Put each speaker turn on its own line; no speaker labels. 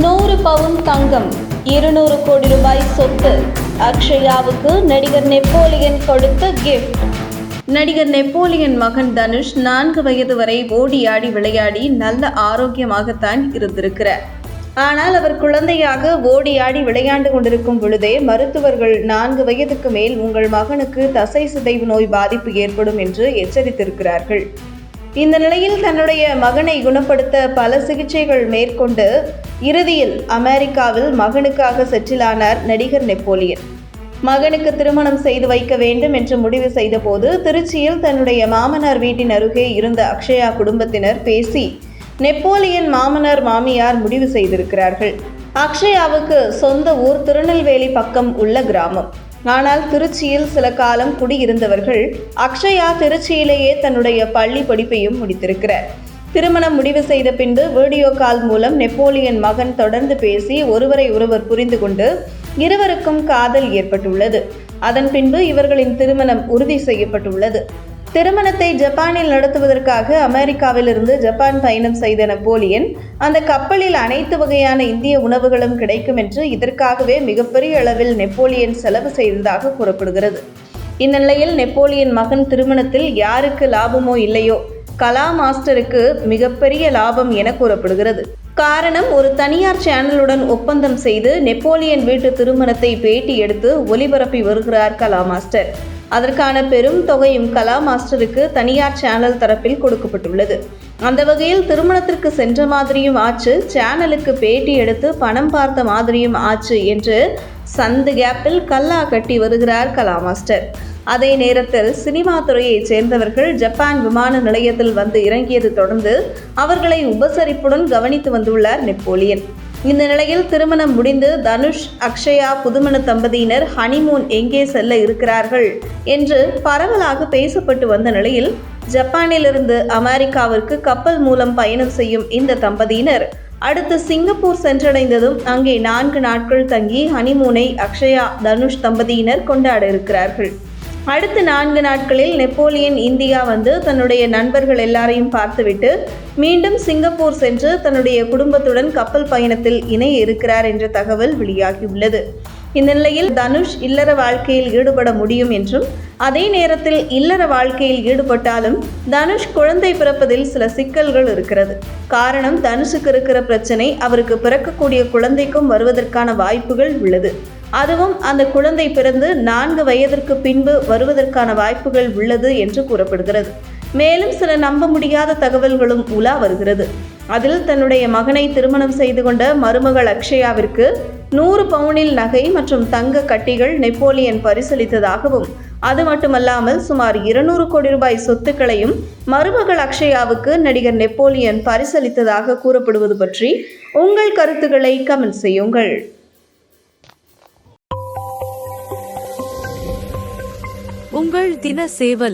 நூறு பவுன் தங்கம் இருநூறு கோடி ரூபாய் சொத்து. அக்ஷயாவுக்கு நடிகர் நெப்போலியன் கொடுத்த கிஃப்ட் நடிகர் நெப்போலியன் மகன் தனுஷ் நான்கு வயது வரை ஓடி ஆடி விளையாடி நல்ல ஆரோக்கியமாகத்தான் இருந்திருக்கிறார். ஆனால் அவர் குழந்தையாக ஓடி ஆடி விளையாண்டு கொண்டிருக்கும் பொழுதே மருத்துவர்கள் நான்கு வயதுக்கு மேல் உங்கள் மகனுக்கு தசை சிதைவு நோய் பாதிப்பு ஏற்படும் என்று எச்சரித்திருக்கிறார்கள். இந்த நிலையில் தன்னுடைய மகனை குணப்படுத்த பல சிகிச்சைகள் மேற்கொண்டு இறுதியில் அமெரிக்காவில் மகனுக்காக செட்டிலானார் நடிகர் நெப்போலியன். மகனுக்கு திருமணம் செய்து வைக்க வேண்டும் என்று முடிவு செய்தபோது திருச்சியில் தன்னுடைய மாமனார் வீட்டின் அருகே இருந்த அக்ஷயா குடும்பத்தினர் பேசி நெப்போலியன் மாமனார் மாமியார் முடிவு செய்திருக்கிறார்கள். அக்ஷயாவுக்கு சொந்த ஊர் திருநெல்வேலி பக்கம் உள்ள கிராமம். ஆனால் திருச்சியில் சில காலம் குடியிருந்தவர்கள் அக்ஷயா திருச்சியிலேயே தன்னுடைய பள்ளி படிப்பையும் முடித்திருக்கிறார். திருமணம் முடிவு செய்த பின்பு வீடியோ கால் மூலம் நெப்போலியன் மகன் தொடர்ந்து பேசி ஒருவரை ஒருவர் புரிந்து கொண்டு இருவருக்கும் காதல் ஏற்பட்டுள்ளது. அதன் பின்பு இவர்களின் திருமணம் உறுதி செய்யப்பட்டுள்ளது. திருமணத்தை ஜப்பானில் நடத்துவதற்காக அமெரிக்காவிலிருந்து ஜப்பான் பயணம் செய்த நெப்போலியன் அந்த கப்பலில் அனைத்து வகையான இந்திய உணவுகளும் கிடைக்கும் என்று இதற்காகவே மிகப்பெரிய அளவில் நெப்போலியன் செலவு செய்ததாக கூறப்படுகிறது. இந்நிலையில் நெப்போலியன் மகன் திருமணத்தில் யாருக்கு லாபமோ இல்லையோ கலா மாஸ்டருக்கு மிகப்பெரிய லாபம் என கூறப்படுகிறது. காரணம் ஒரு தனியார் சேனலுடன் ஒப்பந்தம் செய்து நெப்போலியன் வீட்டு திருமணத்தை பேட்டி எடுத்து ஒளிபரப்பி வருகிறார் கலா மாஸ்டர். அதற்கான பெரும் தொகையும் கலா மாஸ்டருக்கு தனியார் சேனல் தரப்பில் கொடுக்கப்பட்டுள்ளது. அந்த வகையில் திருமணத்திற்கு சென்ற மாதிரியும் ஆச்சு. சேனலுக்கு பேட்டி எடுத்து பணம் பார்த்த மாதிரியும் ஆச்சு என்று சந்து கேப்பில் கல்லா கட்டி வருகிறார் கலா மாஸ்டர். அதே நேரத்தில் சினிமா துறையைச் சேர்ந்தவர்கள் ஜப்பான் விமான நிலையத்தில் வந்து இறங்கியது தொடர்ந்து அவர்களை உபசரிப்புடன் கவனித்து வந்துள்ளார் நெப்போலியன். இந்த நிலையில் திருமணம் முடிந்து தனுஷ் அக்ஷயா புதுமண தம்பதியினர் ஹனிமூன் எங்கே செல்ல இருக்கிறார்கள் என்று பரவலாக பேசப்பட்டு வந்த நிலையில் ஜப்பானிலிருந்து அமெரிக்காவிற்கு கப்பல் மூலம் பயணம் செய்யும் இந்த தம்பதியினர் அடுத்து சிங்கப்பூர் சென்றடைந்ததும் அங்கே நான்கு நாட்கள் தங்கி ஹனிமூனை அக்ஷயா தனுஷ் தம்பதியினர் கொண்டாட இருக்கிறார்கள். அடுத்த நான்கு நாட்களில் நெப்போலியன் இந்தியா வந்து தன்னுடைய நண்பர்கள் எல்லாரையும் பார்த்துவிட்டு மீண்டும் சிங்கப்பூர் சென்று தன்னுடைய குடும்பத்துடன் கப்பல் பயணத்தில் இணைய இருக்கிறார் என்ற தகவல் வெளியாகியுள்ளது. இந்த நிலையில் தனுஷ் இல்லற வாழ்க்கையில் ஈடுபட முடியும் என்றும் அதே நேரத்தில் இல்லற வாழ்க்கையில் ஈடுபட்டாலும் தனுஷ் குழந்தை பிறப்பதில் சில சிக்கல்கள் இருக்கிறது. காரணம் தனுஷுக்கு இருக்கிற பிரச்சனை அவருக்கு பிறக்கக்கூடிய குழந்தைக்கும் வருவதற்கான வாய்ப்புகள் உள்ளது. அதுவும் அந்த குழந்தை பிறந்து நான்கு வயதிற்கு பின்பு வருவதற்கான வாய்ப்புகள் உள்ளது என்று கூறப்படுகிறது. மேலும் சில நம்ப முடியாத தகவல்களும் உலா வருகிறது. அதில் தன்னுடைய மகனை திருமணம் செய்து கொண்ட மருமகள் அக்ஷயாவிற்கு நூறு பவுனில் நகை மற்றும் தங்க கட்டிகள் நெப்போலியன் பரிசளித்ததாகவும் அது மட்டுமல்லாமல் சுமார் இருநூறு கோடி ரூபாய் சொத்துக்களையும் மருமகள் அக்ஷயாவுக்கு நடிகர் நெப்போலியன் பரிசளித்ததாக கூறப்படுவது பற்றி உங்கள் கருத்துக்களை கமெண்ட் செய்யுங்கள்.
உங்கள் தின சேவல்